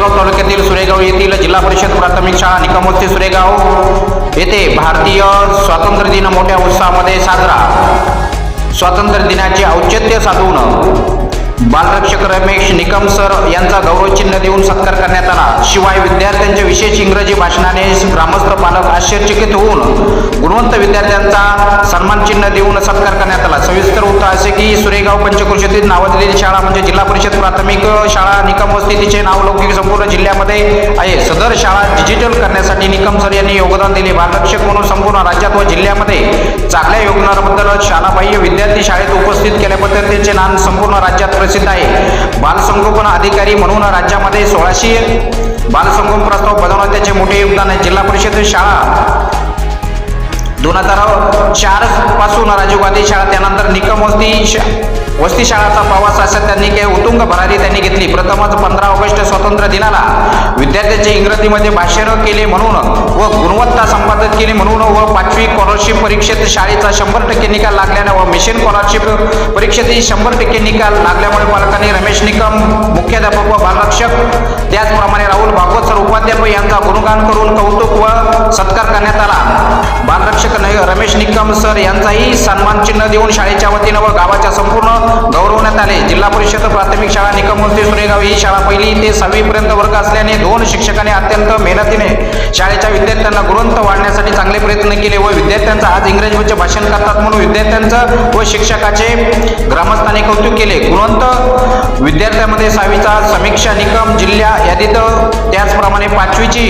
पिंपळगाव तालुक्यातील सुरेगाव येथील जिल्हा परिषद प्राथमिक शाळा निकमोत्ती सुरेगाव येथे भारतीय स्वातंत्र्य दिन मोठ्या उत्साहामध्ये साजरा. स्वातंत्र्य दिनाचे औचित्य साधून बालरक्षक रमेश निकम सर यांचा गौरवचिन्ह देऊन सत्कार करण्यात आला. शिवाय विद्यार्थ्यांच्या विशेष इंग्रजी भाषणाने ग्रामस्थ पालक आश्चर्यचकित होऊन गुणवंत विद्यार्थ्यांचा सन्मान चिन्ह देऊन सत्कार करण्यात आला. वस्ती सुरेगाव पंचकृषीतील नावाजलेली शाळा म्हणजे जिल्हा परिषद प्राथमिक शाळा निकम वस्ती तिचे नाव लौकिक संपूर्ण जिल्ह्यामध्ये आहे. सदर शाळा डिजिटल करण्यासाठी निकम सर यांनी योगदान दिले. बालरक्षक म्हणून संपूर्ण राज्यात व जिल्ह्यामध्ये चांगल्या योगदानाबद्दल शालाबाह्य विद्यार्थी शाळेत उपस्थित केल्याबद्दल त्यांचे नाव संपूर्ण राज्यात प्रसिद्ध आहे. बालसंगोपन अधिकारी म्हणून राज्यामध्ये सोळाशे बालसंगोपन प्रस्ताव बनवण्यात त्याचे मोठे योगदान आहे. जिल्हा परिषद शाळा दोन हजार चारपासून राजीव गांधी शाळा त्यानंतर निकम वस्ती शा वस्ती शाळाचा प्रवास असं त्यांनी काही उतुंग भरारी त्यांनी घेतली. प्रथमच पंधरा ऑगस्ट स्वातंत्र्य दिनाला विद्यार्थ्यांचे इंग्रजीमध्ये भाषण केले म्हणून व गुणवत्ता संपादित केली म्हणून व पाचवी स्कॉलरशिप परीक्षेत शाळेचा शंभर टक्के निकाल लागल्याने व मिशन स्कॉलरशिप परीक्षेतही शंभर टक्के निकाल लागल्यामुळे पालकांनी रमेश निकम मुख्याध्यापक व बालरक्षक त्याचप्रमाणे राहुल भागवत सर उपाध्यापक यांचा गुणगान करून कौतुक व सत्कार करण्यात आला. आरक्षक रमेश निकम सर यांचाही सन्मान चिन्ह देऊन शाळेच्या वतीनं व गावाच्या संपूर्ण गौरवण्यात आले. जिल्हा परिषद प्राथमिक शाळा निकमवस्ती सुरेगाव ही शाळा पहिली ते सहावी पर्यंत वर्ग असल्याने दोन शिक्षकांनी अत्यंत मेहनतीने शाळेच्या विद्यार्थ्यांना गुणवंत वाढण्यासाठी चांगले प्रयत्न केले व विद्यार्थ्यांचा आज इंग्रजीमध्ये भाषण करतात म्हणून विद्यार्थ्यांचं व शिक्षकाचे ग्रामस्थांनी कौतुक केले. गुणवंत विद्यार्थ्यांमध्ये सहावीचा समीक्षा निकम जिल्हा यादीत त्याचप्रमाणे पाचवीची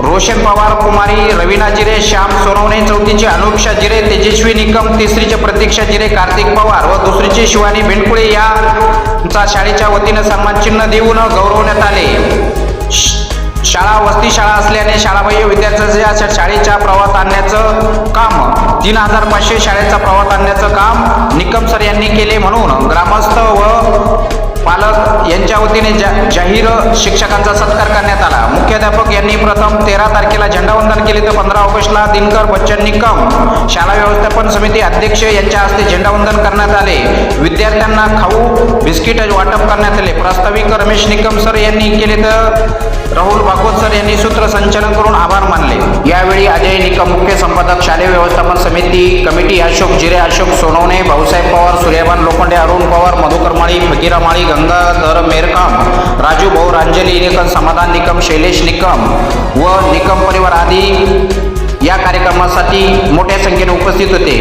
रोशन पवार कुमारी रवीना जिरे श्याम सोनवणे चौथीचे अनुक्षा जिरे तेजस्वी निकम तिसरीचे प्रतीक्षा जिरे कार्तिक पवार व दुसरीचे शिवानी बेंडकुळे यांचा शाळेच्या वतीनं सन्मान चिन्ह देऊन गौरवण्यात आले. श- शाळा वस्ती शाळा असल्याने शाळाबाह्य विद्यार्थ्यांच्या अशा शाळेच्या प्रवास आणण्याचं काम तीन हजार पाचशे शाळेचा प्रवास आणण्याचं काम निकम सर यांनी केले म्हणून ग्रामस्थ व पालक यांच्या वतीने जा जाहीर शिक्षकांचा सत्कार करण्यात आला. मुख्याध्यापक यांनी प्रथम तेरा तारखेला झेंडावंदन केले तर पंधरा ऑगस्टला दिनकर बच्चन निकम शाळा व्यवस्थापन समिती अध्यक्ष यांच्या हस्ते झेंडावंदन करण्यात आले. विद्यार्थ्यांना खाऊ बिस्किट वाटप करण्यात आले. प्रास्ताविक रमेश निकम सर यांनी केले तर राहुल भागवत सर यांनी सूत्रसंचलन करून आभार मानले. यावेळी अजय निकम मुख्य संपादक शालेय व्यवस्थापन समिती कमिटी अशोक जिरे अशोक सोनवणे भाऊसाहेब पवार सूर्यभान लोखंडे अरुण पवार मधुकर माळी फकीरा माळी गंगाधर मेरकाम राजू भाऊ रांजली निकम समाधान निकम शैलेश निकम व निकम परिवार आदी या कार्यक्रमासाठी मोठ्या संख्येने उपस्थित होते.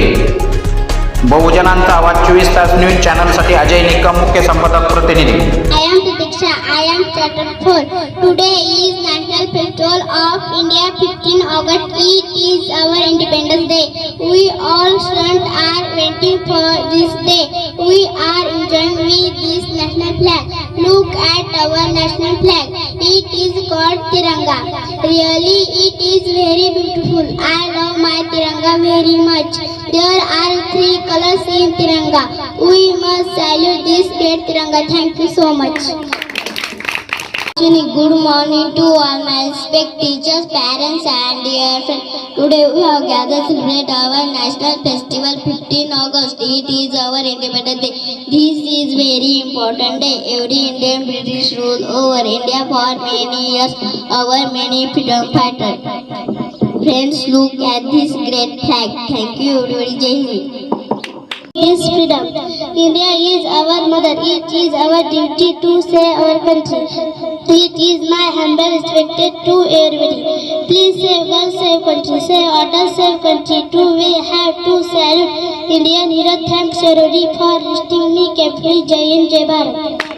बहुजनांचा आवाज चोवीस तास न्यूज चॅनलसाठी अजय निकम मुख्य संपादक प्रतिनिधी I am Pratiksha. I am chapter 4. Today is National Festival of India 15 August. It is our Independence Day. We all students are waiting for this day. We are enjoying with this national flag. Look at our national flag. It is called Tiranga. Really, it is very beautiful. I love my Tiranga very much. There are three colors in Tiranga. We must salute this great Tiranga. Thank you so much. Good morning to all my respect teachers, parents and dear friends. Today we have gathered to celebrate our national festival 15 August. It is our Independence Day. This is very important day. Every Indian British rule over India for many years. Our many freedom fighters. Friends, look at this great flag. Thank you, everybody. Jai. Is freedom. India is our mother. It is our duty to save our country. It is my humble respect to everybody. Please save girls, save country, save water, save country. Too we have to salute Indian hero. Thanks everybody for listening me carefully. Jai Hind, Jai Bharat.